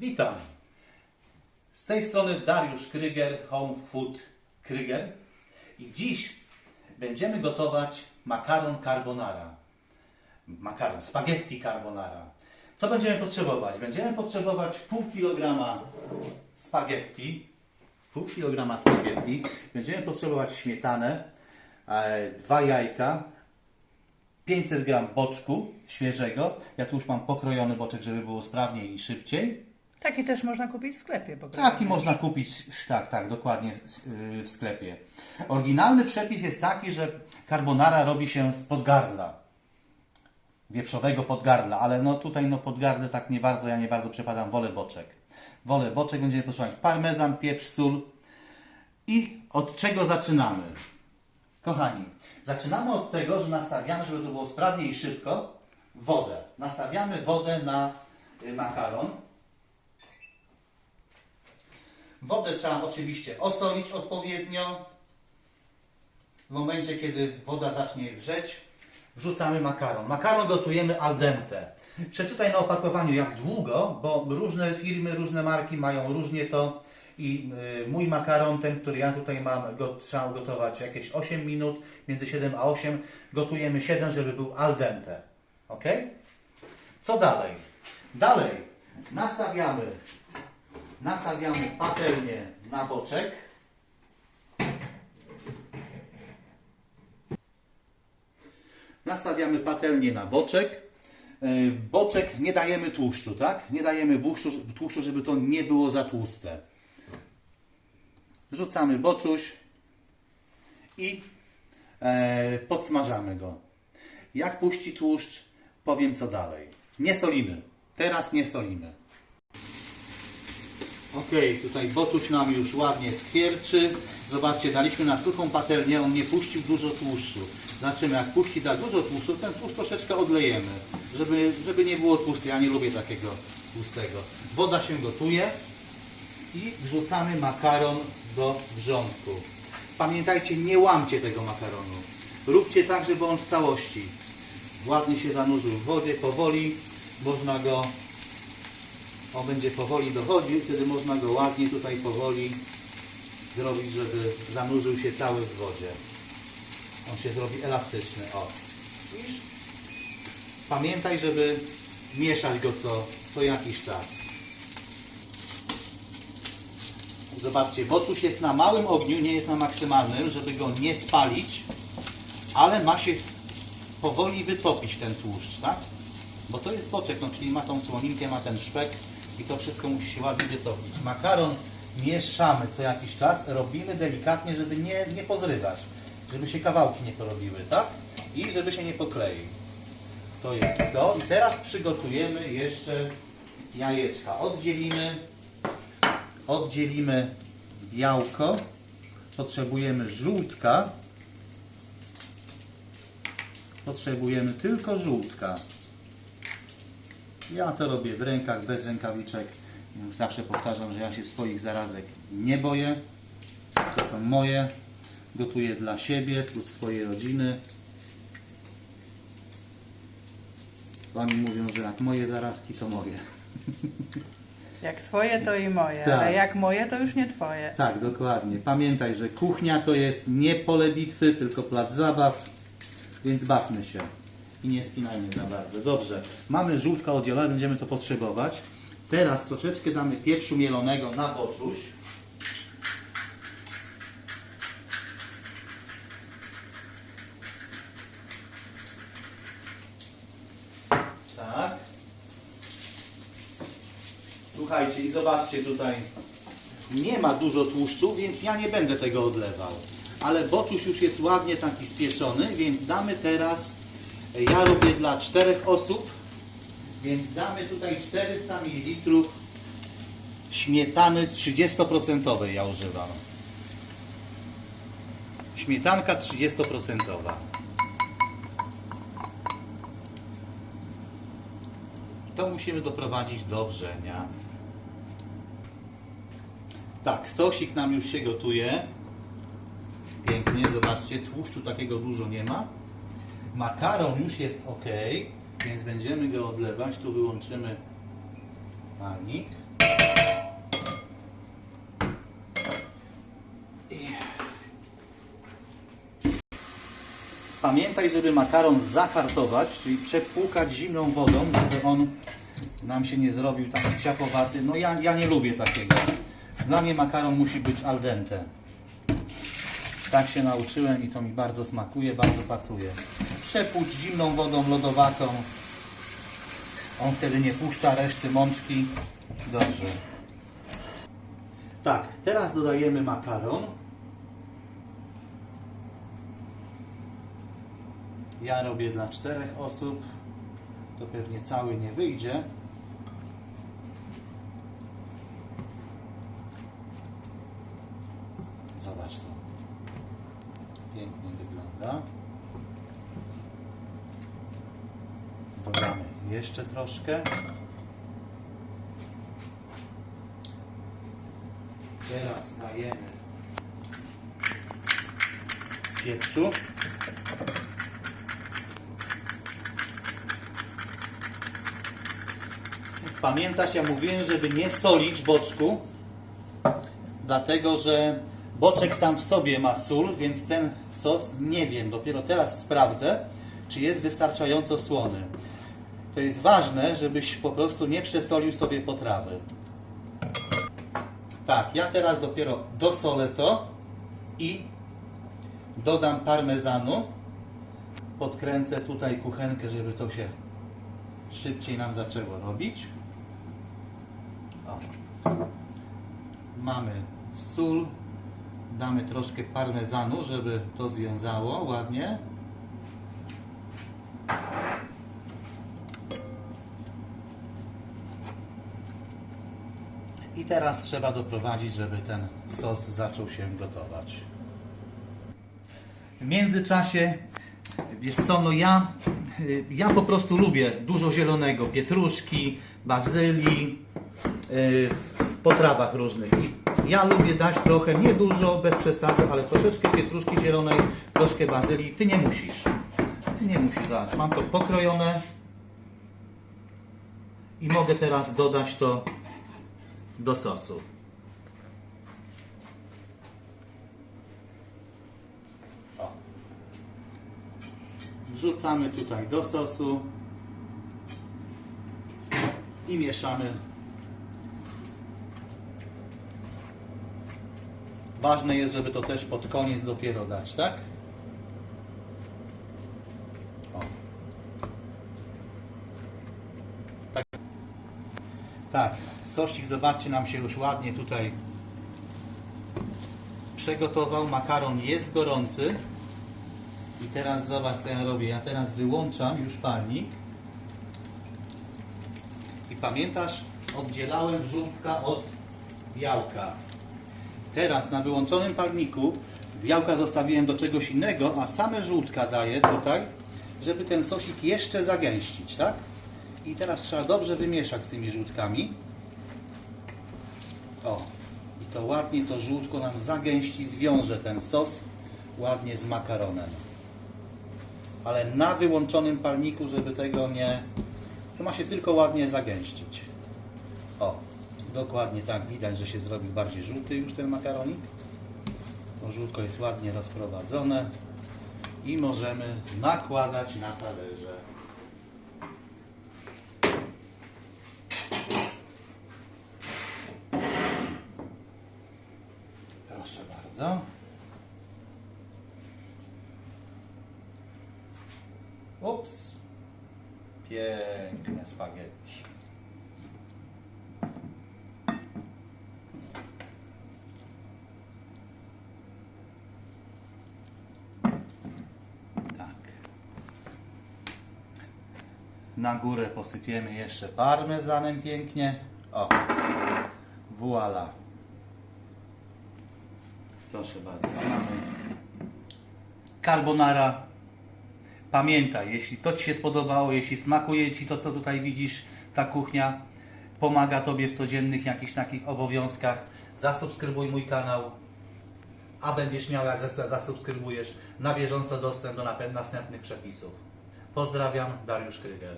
Witam. Z tej strony Dariusz Kryger, Home Food Kryger. I dziś będziemy gotować makaron carbonara. Makaron, spaghetti carbonara. Co będziemy potrzebować? Będziemy potrzebować pół kilograma spaghetti. Pół kilograma spaghetti. Będziemy potrzebować śmietanę, e, dwa jajka, 500 gram boczku świeżego. Ja tu już mam pokrojony boczek, żeby było sprawniej i szybciej. Taki też można kupić w sklepie. Prostu. Taki można kupić, tak, tak, dokładnie w sklepie. Oryginalny przepis jest taki, że carbonara robi się z podgardla. Wieprzowego podgardla, ale no tutaj no podgardle tak nie bardzo, ja nie bardzo przepadam, wolę boczek. Wolę boczek, będziemy potrzebować parmezan, pieprz, sól. I od czego zaczynamy? Kochani, zaczynamy od tego, że nastawiamy, żeby to było sprawnie i szybko, wodę. Nastawiamy wodę na y, makaron. Wodę trzeba oczywiście osolić odpowiednio. W momencie, kiedy woda zacznie wrzeć, wrzucamy makaron. Makaron gotujemy al dente. Przeczytaj na opakowaniu jak długo, bo różne firmy, różne marki mają różnie to. I y, mój makaron, ten, który ja tutaj mam, go trzeba gotować jakieś 8 minut, między 7 a 8. Gotujemy 7, żeby był al dente. Ok? Co dalej? Dalej nastawiamy Nastawiamy patelnię na boczek. Nastawiamy patelnię na boczek. E, Boczek nie dajemy tłuszczu, tak? Nie dajemy tłuszczu, żeby to nie było za tłuste. Rzucamy boczuś i e, podsmażamy go. Jak puści tłuszcz, powiem co dalej. Nie solimy. Teraz nie solimy. Ok, tutaj botuś nam już ładnie skwierczy. Zobaczcie, daliśmy na suchą patelnię, on nie puścił dużo tłuszczu. Zobaczymy, jak puści za dużo tłuszczu, ten tłuszcz troszeczkę odlejemy, żeby, żeby nie było tłuste. Ja nie lubię takiego tłustego. Woda się gotuje i wrzucamy makaron do wrzątku. Pamiętajcie, nie łamcie tego makaronu. Róbcie tak, żeby on w całości ładnie się zanurzył w wodzie, powoli można go on będzie powoli dochodził, wtedy można go ładnie tutaj powoli zrobić, żeby zanurzył się cały w wodzie. On się zrobi elastyczny. O. Pamiętaj, żeby mieszać go co, co jakiś czas. Zobaczcie, bocuś jest na małym ogniu, nie jest na maksymalnym, żeby go nie spalić, ale ma się powoli wytopić ten tłuszcz, tak? Bo to jest boczek, no, czyli ma tą słoninkę, ma ten szpek i to wszystko musi się ładnie wytopić. Makaron mieszamy co jakiś czas, robimy delikatnie, żeby nie, nie pozrywać, żeby się kawałki nie porobiły, tak? I żeby się nie pokleił. To jest to. I teraz przygotujemy jeszcze jajeczka. Oddzielimy, oddzielimy białko. Potrzebujemy żółtka. Potrzebujemy tylko żółtka. Ja to robię w rękach, bez rękawiczek. Zawsze powtarzam, że ja się swoich zarazek nie boję. To są moje. Gotuję dla siebie, plus swojej rodziny. Oni mówią, że jak moje zarazki, to moje. Jak twoje, to i moje, Tak. ale jak moje, to już nie twoje. Tak, dokładnie. Pamiętaj, że kuchnia to jest nie pole bitwy, tylko plac zabaw, więc bawmy się i nie spinajmy za bardzo. Dobrze, mamy żółtka oddzielone, będziemy to potrzebować. Teraz troszeczkę damy pieprzu mielonego na boczuś. Tak. Słuchajcie i zobaczcie tutaj, nie ma dużo tłuszczu, więc ja nie będę tego odlewał. Ale boczuś już jest ładnie taki spieczony, więc damy teraz, ja robię dla czterech osób, więc damy tutaj 400 ml śmietany 30% ja używam. Śmietanka 30%. To musimy doprowadzić do wrzenia. Tak, sosik nam już się gotuje. Pięknie, zobaczcie, tłuszczu takiego dużo nie ma. Makaron już jest ok, więc będziemy go odlewać. Tu wyłączymy panik. Pamiętaj, żeby makaron zakartować, czyli przepłukać zimną wodą, żeby on nam się nie zrobił taki ciapowaty. No ja, ja nie lubię takiego. Dla mnie makaron musi być al dente. Tak się nauczyłem i to mi bardzo smakuje, bardzo pasuje. Przepłuć zimną wodą lodowatą. On wtedy nie puszcza reszty mączki. Dobrze. Tak, teraz dodajemy makaron. Ja robię dla czterech osób. To pewnie cały nie wyjdzie. Zobacz to. Pięknie wygląda. Dodamy jeszcze troszkę. Teraz dajemy pieprzu. Pamiętasz, ja mówiłem, żeby nie solić boczku, dlatego że boczek sam w sobie ma sól, więc ten sos nie wiem, dopiero teraz sprawdzę, czy jest wystarczająco słony. To jest ważne, żebyś po prostu nie przesolił sobie potrawy. Tak, ja teraz dopiero dosolę to i dodam parmezanu. Podkręcę tutaj kuchenkę, żeby to się szybciej nam zaczęło robić. O. Mamy sól, damy troszkę parmezanu, żeby to związało ładnie. Teraz trzeba doprowadzić, żeby ten sos zaczął się gotować. W międzyczasie, wiesz co, no ja, y, ja po prostu lubię dużo zielonego, pietruszki, bazylii, y, w potrawach różnych. I ja lubię dać trochę, nie dużo, bez przesady, ale troszeczkę pietruszki zielonej, troszkę bazylii. Ty nie musisz. Ty nie musisz, zobacz, mam to pokrojone i mogę teraz dodać to do sosu. Wrzucamy tutaj do sosu i mieszamy. Ważne jest, żeby to też pod koniec dopiero dać, tak? O. Tak. Tak, sosik, zobaczcie, nam się już ładnie tutaj przygotował. Makaron jest gorący. I teraz zobacz, co ja robię. Ja teraz wyłączam już palnik. I pamiętasz, oddzielałem żółtka od białka. Teraz na wyłączonym palniku białka zostawiłem do czegoś innego, a same żółtka daję tutaj, żeby ten sosik jeszcze zagęścić, tak? I teraz trzeba dobrze wymieszać z tymi żółtkami. O, i to ładnie to żółtko nam zagęści, zwiąże ten sos ładnie z makaronem. Ale na wyłączonym palniku, żeby tego nie... To ma się tylko ładnie zagęścić. O, dokładnie tak. Widać, że się zrobił bardziej żółty już ten makaronik. To żółtko jest ładnie rozprowadzone i możemy nakładać na talerze. Proszę bardzo. Ups. Piękne spaghetti. Tak. Na górę posypiemy jeszcze parmezanem pięknie. O. Voila. Proszę bardzo, mamy carbonara. Pamiętaj, jeśli to Ci się spodobało, jeśli smakuje Ci to, co tutaj widzisz, ta kuchnia pomaga Tobie w codziennych jakichś takich obowiązkach, zasubskrybuj mój kanał, a będziesz miał, jak zas- zasubskrybujesz, na bieżąco dostęp do następnych przepisów. Pozdrawiam, Dariusz Kryger.